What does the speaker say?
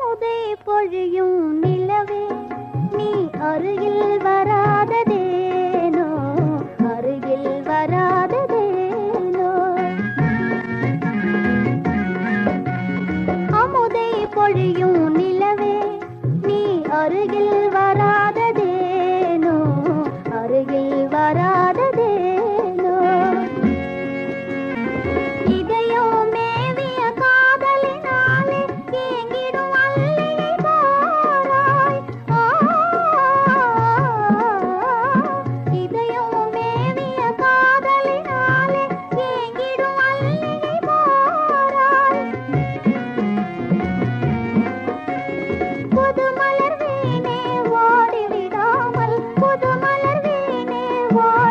அமுதே பொழியும் நிலவே நீ அருகில் வராததேனோ? அருகில் வராததேனோ? அமுதே பொழியும் நிலவே நீ அருகில் வராத வாழ்